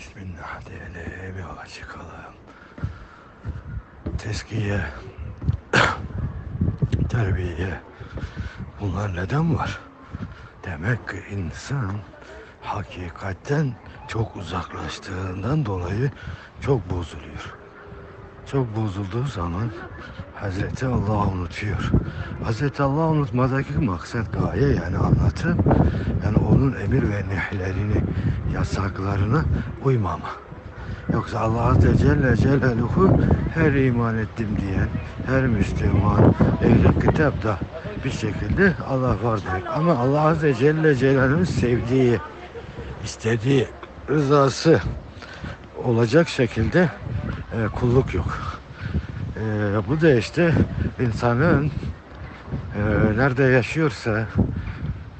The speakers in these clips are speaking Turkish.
Bismillah diyelim yola çıkalım. Teskiye, terbiye bunlar neden var? Demek ki insan hakikatten çok uzaklaştığından dolayı çok bozuluyor. Çok bozulduğu zaman Hazreti Allah unutuyor. Hazreti Allah unutmadaki maksat gaye yani anlatım yani onun emir ve nehlerini yasaklarına uymama. Yoksa Allah Azze Celle Celaluhu her iman ettim diyen, her Müslüman, ehli kitapta bir şekilde Allah vardır. Ama Allah Azze Celle Celaluhu'nun sevdiği, istediği, rızası olacak şekilde e, kulluk yok. E, bu da işte insanın e, nerede yaşıyorsa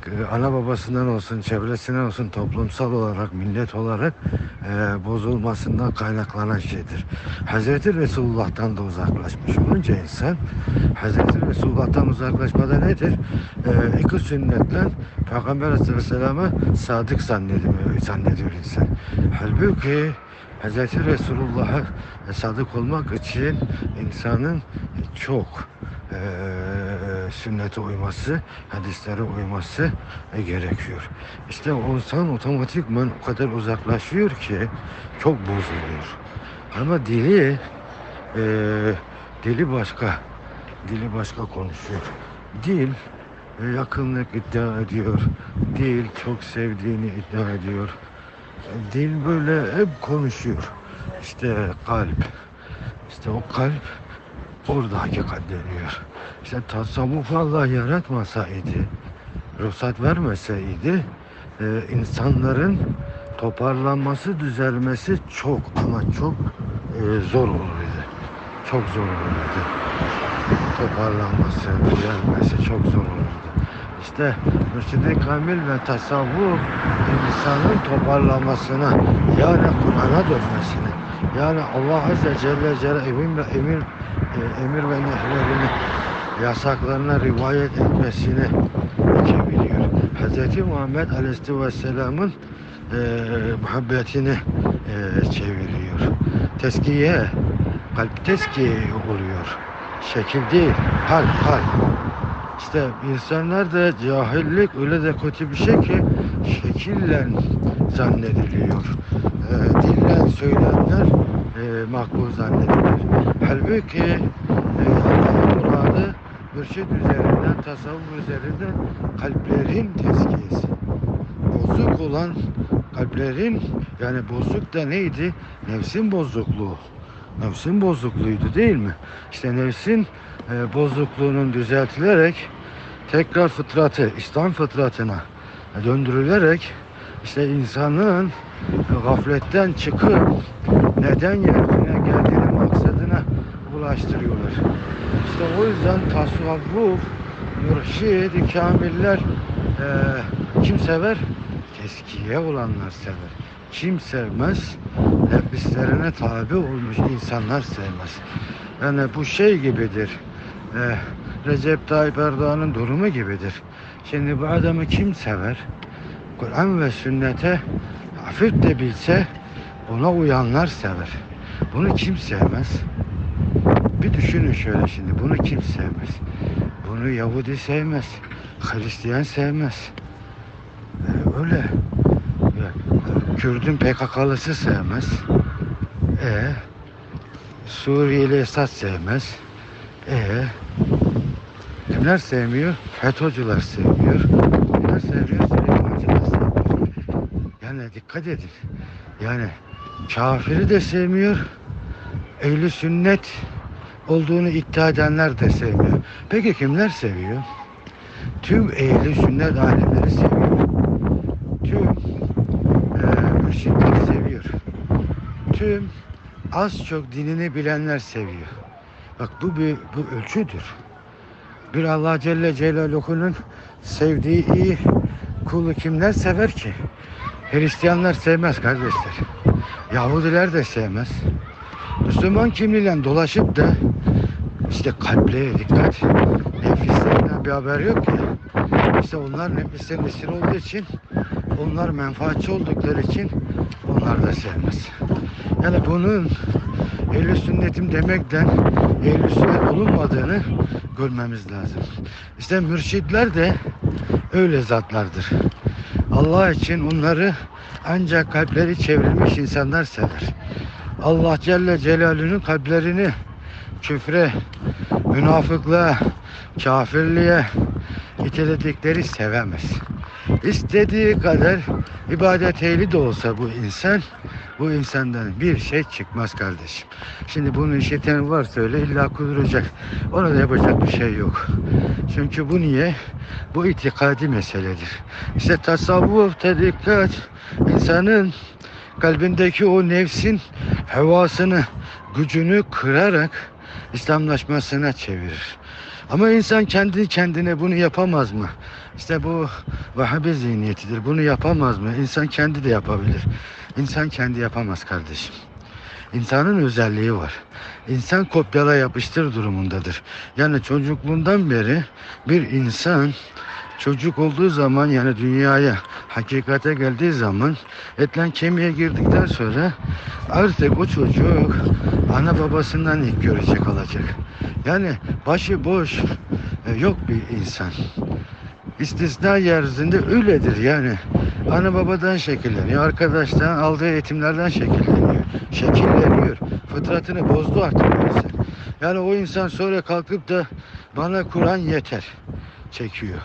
e, ana babasından olsun, çevresinden olsun toplumsal olarak, millet olarak e, bozulmasından kaynaklanan şeydir. Hazreti Resulullah'tan da uzaklaşmış olunca insan Hazreti Resulullah'tan uzaklaşmada nedir? E, iki sünnetle Peygamber Aleyhisselam'ı sadık zannediyor, zannediyor insan. Halbuki Hz. Resulullah'a sadık olmak için insanın çok eee sünnete uyması, hadislere uyması e, gerekiyor. İşte insan otomatikman o kadar uzaklaşıyor ki çok bozuluyor. Ama dili eee, dili başka, dili başka konuşuyor. Dil e, yakınlık iddia ediyor. Dil çok sevdiğini iddia ediyor. Dil böyle hep konuşuyor. İşte kalp. İşte o kalp orada hakikatleniyor. İşte tasavvuf Allah yaratmasaydı, ruhsat vermeseydi e, insanların toparlanması, düzelmesi çok ama çok e, zor olurdu. Çok zor olurdu. Toparlanması, düzelmesi çok zor olurdu. İşte Mürşid-i Kamil ve tasavvuf insanın toparlanmasına yani Kur'an'a dönmesine yani Allah Azze Celle Celle emir, ve- emir, e, emir ve nehlerini yasaklarına rivayet etmesini çeviriyor. Hz. Muhammed Aleyhisselam'ın e, muhabbetini e, çeviriyor. Teskiye, kalp teskiye oluyor. Şekil değil, hal, hal. İşte insanlar da cahillik öyle de kötü bir şey ki şekille zannediliyor. E, dille söylenenler e, makbul zannedilir. Halbuki e, Allah'ın muradı mürşid üzerinden, tasavvuf üzerinden kalplerin tezkiyesi. Bozuk olan kalplerin yani bozuk da neydi? Nefsin bozukluğu. Nefsin bozukluğuydu değil mi? İşte nefsin e, bozukluğunun düzeltilerek tekrar fıtratı, İslam fıtratına döndürülerek işte insanın gafletten çıkıp neden yeryüzüne geldiğini maksadına ulaştırıyorlar. İşte o yüzden tasavvuf, mürşid, kamiller e, kim sever? Teskiye olanlar sever. Kim sevmez? Nefislerine tabi olmuş insanlar sevmez. Yani bu şey gibidir. E, Recep Tayyip Erdoğan'ın durumu gibidir. Şimdi bu adamı kim sever? Kur'an ve sünnete hafif de bilse ona uyanlar sever. Bunu kim sevmez? Bir düşünün şöyle şimdi bunu kim sevmez? Bunu Yahudi sevmez. Hristiyan sevmez. Ee, öyle. Ya, Kürdün PKK'lısı sevmez. E Suriyeli Esad sevmez. E kimler sevmiyor? FETÖ'cüler sevmiyor. Kimler seviyor? Süleymancılar sevmiyor. Yani dikkat edin. Yani kafiri de sevmiyor. Ehli sünnet olduğunu iddia edenler de sevmiyor. Peki kimler seviyor? Tüm ehli sünnet alimleri seviyor. Tüm e, mürşitleri seviyor. Tüm az çok dinini bilenler seviyor. Bak bu bir bu ölçüdür. Bir Allah Celle Celaluhu'nun sevdiği iyi kulu kimler sever ki? Hristiyanlar sevmez kardeşler. Yahudiler de sevmez. Müslüman kimliğiyle dolaşıp da işte kalplere dikkat. Nefislerinden bir haber yok ki. İşte onlar nefislerin esiri olduğu için onlar menfaatçi oldukları için onlar da sevmez. Yani bunun ehl sünnetim demekten ehl sünnet olunmadığını görmemiz lazım. İşte mürşitler de öyle zatlardır. Allah için onları ancak kalpleri çevrilmiş insanlar sever. Allah Celle Celaluhu'nun kalplerini küfre, münafıklığa, kafirliğe iteledikleri sevemez. İstediği kadar ibadet ehli de olsa bu insan, bu insandan bir şey çıkmaz kardeşim. Şimdi bunu işiten varsa öyle illa kuduracak. Ona da yapacak bir şey yok. Çünkü bu niye? Bu itikadi meseledir. İşte tasavvuf, tarikat, insanın kalbindeki o nefsin hevasını, gücünü kırarak İslamlaşmasına çevirir. Ama insan kendi kendine bunu yapamaz mı? İşte bu Vahabi zihniyetidir. Bunu yapamaz mı? İnsan kendi de yapabilir. İnsan kendi yapamaz kardeşim. İnsanın özelliği var. İnsan kopyala yapıştır durumundadır. Yani çocukluğundan beri bir insan çocuk olduğu zaman yani dünyaya hakikate geldiği zaman etlen kemiğe girdikten sonra artık o çocuk ana babasından ilk görecek olacak. Yani başı boş e, yok bir insan. İstisna yeryüzünde öyledir yani. Ana babadan şekilleniyor, arkadaştan aldığı eğitimlerden şekilleniyor. Şekilleniyor. Fıtratını bozdu artık. Yani o insan sonra kalkıp da bana Kur'an yeter çekiyor.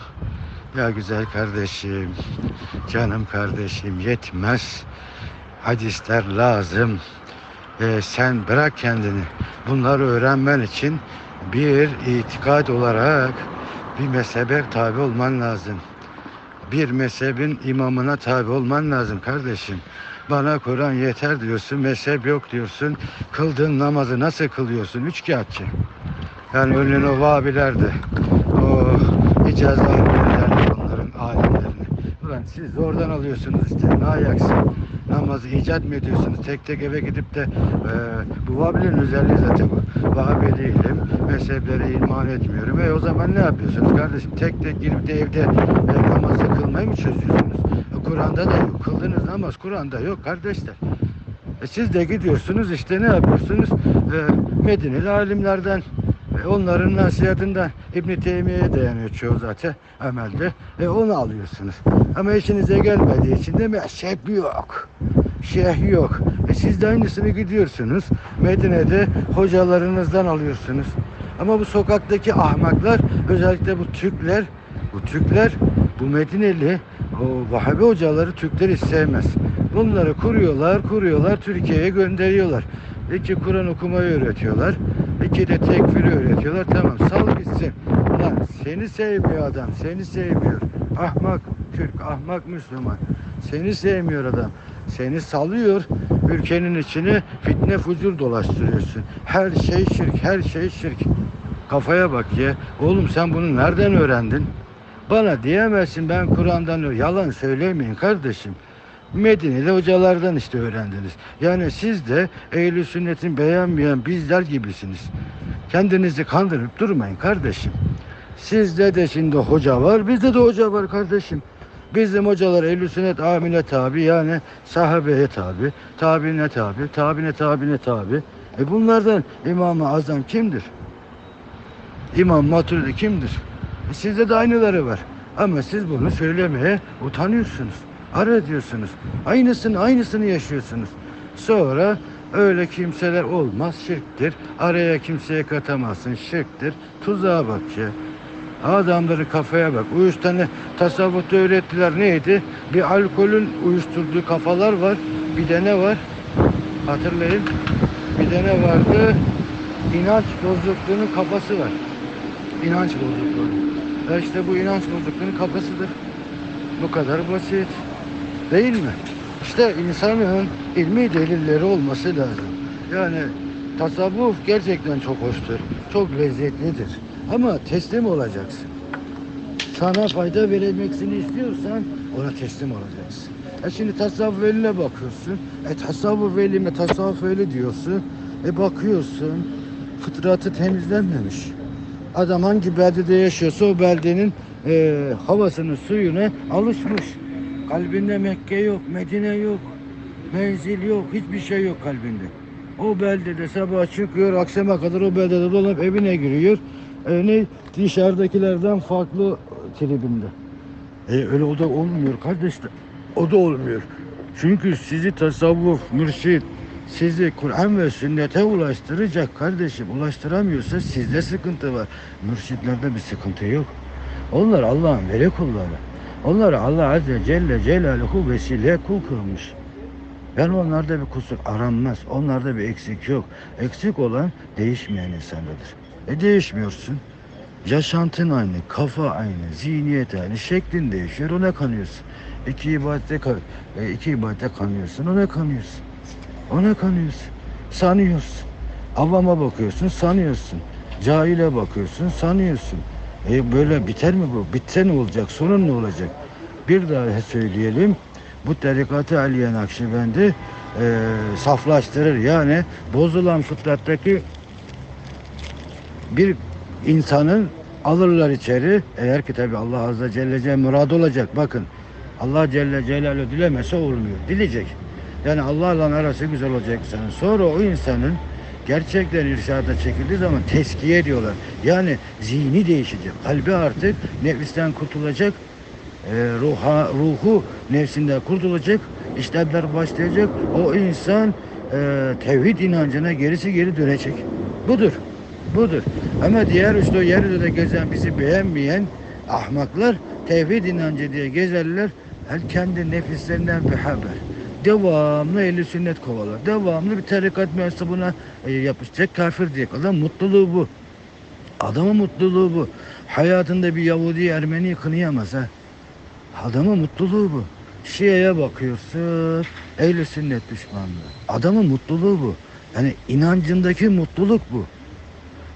Ya güzel kardeşim, canım kardeşim yetmez. Hadisler lazım. Ee, sen bırak kendini. Bunları öğrenmen için bir itikad olarak bir mezhebe tabi olman lazım. Bir mezhebin imamına tabi olman lazım kardeşim. Bana Kur'an yeter diyorsun, mezhep yok diyorsun. Kıldığın namazı nasıl kılıyorsun? Üç kağıtçı. Yani önüne o vabiler de, o icaz alimler de onların alimlerini. Ulan siz oradan alıyorsunuz işte, ne ayaksın? Namazı icat mı ediyorsunuz? Tek tek eve gidip de e, bu Vahabilerin özelliği zaten bu. Vahabi değilim, mezheplere iman etmiyorum. E o zaman ne yapıyorsunuz kardeşim? Tek tek girip de evde e, namazı kılmayı mı çözüyorsunuz? E, Kur'an'da da yok. Kıldığınız namaz Kur'an'da yok kardeşler. E siz de gidiyorsunuz işte ne yapıyorsunuz? E, Medineli alimlerden e, onların nasihatından İbn Teymiye'ye dayanıyor çoğu zaten amelde. E onu alıyorsunuz. Ama işinize gelmediği için de mezhep yok. Şeyh yok. E siz de aynısını gidiyorsunuz. Medine'de hocalarınızdan alıyorsunuz. Ama bu sokaktaki ahmaklar özellikle bu Türkler bu Türkler bu Medineli o Vahabi hocaları Türkleri sevmez. Bunları kuruyorlar, kuruyorlar, Türkiye'ye gönderiyorlar. İki Kur'an okumayı öğretiyorlar. İki de tekfiri öğretiyorlar. Tamam sal gitsin. Ulan seni sevmiyor adam. Seni sevmiyor. Ahmak Türk, ahmak Müslüman. Seni sevmiyor adam. Seni salıyor. Ülkenin içine fitne fucur dolaştırıyorsun. Her şey şirk, her şey şirk. Kafaya bak ya. Oğlum sen bunu nereden öğrendin? Bana diyemezsin ben Kur'an'dan. Yalan söylemeyin kardeşim. Medine'de hocalardan işte öğrendiniz. Yani siz de ehl sünnetin beğenmeyen bizler gibisiniz. Kendinizi kandırıp durmayın kardeşim. Sizde de şimdi hoca var, bizde de hoca var kardeşim. Bizim hocalar ehl sünnet amine tabi yani sahabeye tabi, tabine tabi, tabine tabine tabi. E bunlardan İmam-ı Azam kimdir? İmam Maturidi kimdir? E sizde de aynıları var. Ama siz bunu söylemeye utanıyorsunuz. Ara diyorsunuz. Aynısını aynısını yaşıyorsunuz. Sonra öyle kimseler olmaz şirktir. Araya kimseye katamazsın şirktir. Tuzağa bak. Adamları kafaya bak. Uyuştanı tasavvufta öğrettiler neydi? Bir alkolün uyuşturduğu kafalar var. Bir de ne var? Hatırlayın. Bir de ne vardı? İnanç bozukluğunun kafası var. İnanç bozukluğu. Ya işte bu inanç bozukluğunun kafasıdır. Bu kadar basit. Değil mi? İşte insanın ilmi delilleri olması lazım. Yani tasavvuf gerçekten çok hoştur. Çok lezzetlidir. Ama teslim olacaksın. Sana fayda verilmesini istiyorsan ona teslim olacaksın. E şimdi tasavvuf eline bakıyorsun. E tasavvuf elime tasavvuf eli diyorsun. E bakıyorsun fıtratı temizlenmemiş. Adam hangi beldede yaşıyorsa o beldenin e, havasını, suyuna alışmış. Kalbinde Mekke yok, Medine yok. menzil yok, hiçbir şey yok kalbinde. O beldede sabah çıkıyor, akşama kadar o beldede dolanıp evine giriyor. E, ne dışarıdakilerden farklı tribinde. E, öyle o da olmuyor kardeşler. O da olmuyor. Çünkü sizi tasavvuf, mürşit, sizi Kur'an ve sünnete ulaştıracak kardeşim. Ulaştıramıyorsa sizde sıkıntı var. Mürşitlerde bir sıkıntı yok. Onlar Allah'ın veli kulları. Onlar Allah Azze Celle Celaluhu vesile kul kılmış. Yani onlarda bir kusur aranmaz. Onlarda bir eksik yok. Eksik olan değişmeyen insandadır. E değişmiyorsun. Yaşantın aynı, kafa aynı, zihniyet aynı, şeklin değişiyor. Ona kanıyorsun. İki ibadete, e, iki ibadete kanıyorsun. Ona kanıyorsun. Ona kanıyorsun. Sanıyorsun. Avama bakıyorsun, sanıyorsun. Cahile bakıyorsun, sanıyorsun. E böyle biter mi bu? Bitse ne olacak? Sonun ne olacak? Bir daha söyleyelim. Bu tarikatı Aliye Nakşibendi e, saflaştırır. Yani bozulan fıtrattaki bir insanın alırlar içeri. Eğer ki tabi Allah Azze Celle Celle murad olacak. Bakın Allah Celle Celaluhu dilemese olmuyor. Dileyecek. Yani Allah'la arası güzel olacak insanın. Sonra o insanın gerçekten irşada çekildiği zaman teskiye diyorlar. Yani zihni değişecek. Kalbi artık nefisten kurtulacak. E, ruha, ruhu nefsinden kurtulacak. işlemler başlayacak. O insan e, tevhid inancına gerisi geri dönecek. Budur. Budur. Ama diğer o yeryüzünde gezen bizi beğenmeyen ahmaklar tevhid inancı diye gezerler. Her kendi nefislerinden bir haber. Devamlı ehli sünnet kovalar. Devamlı bir tarikat mensubuna e, yapışacak kafir diye. Adam mutluluğu bu. Adamın mutluluğu bu. Hayatında bir Yahudi Ermeni kınayamaz ha. Adamın mutluluğu bu. Şia'ya bakıyorsun, ehl sünnet düşmanlığı. Adamın mutluluğu bu. Yani inancındaki mutluluk bu.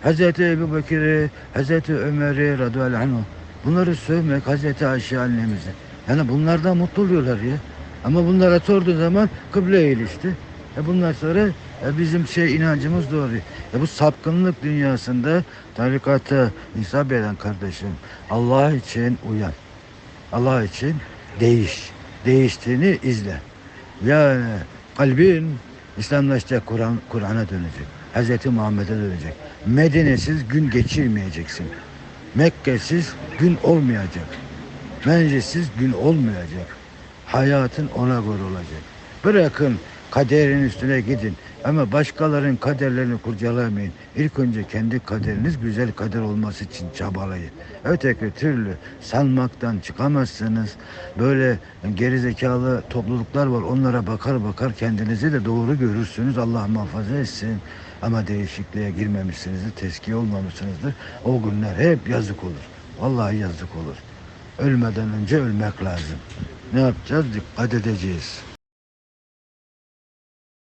Hazreti Ebu Bekir'i, Hazreti Ömer'i radıyallahu bunları sövmek Hazreti Ayşe annemizi. Yani bunlardan mutlu oluyorlar ya. Ama bunlara sorduğu zaman kıble ilişti. E bundan sonra e bizim şey inancımız doğru. E bu sapkınlık dünyasında tarikata insaf eden kardeşim Allah için uyan. Allah için değiş. Değiştiğini izle. Yani kalbin İslamlaşacak, Kur'an Kur'an'a dönecek. Hz. Muhammed'e dönecek. Medine'siz gün geçirmeyeceksin. Mekke'siz gün olmayacak. Menzilsiz gün olmayacak. Hayatın ona göre olacak. Bırakın kaderin üstüne gidin. Ama başkalarının kaderlerini kurcalamayın. İlk önce kendi kaderiniz güzel kader olması için çabalayın. Öteki türlü sanmaktan çıkamazsınız. Böyle gerizekalı topluluklar var. Onlara bakar bakar kendinizi de doğru görürsünüz. Allah muhafaza etsin. Ama değişikliğe girmemişsinizdir, teskiye olmamışsınızdır. O günler hep yazık olur. Vallahi yazık olur. Ölmeden önce ölmek lazım. Ne yapacağız? Dikkat edeceğiz.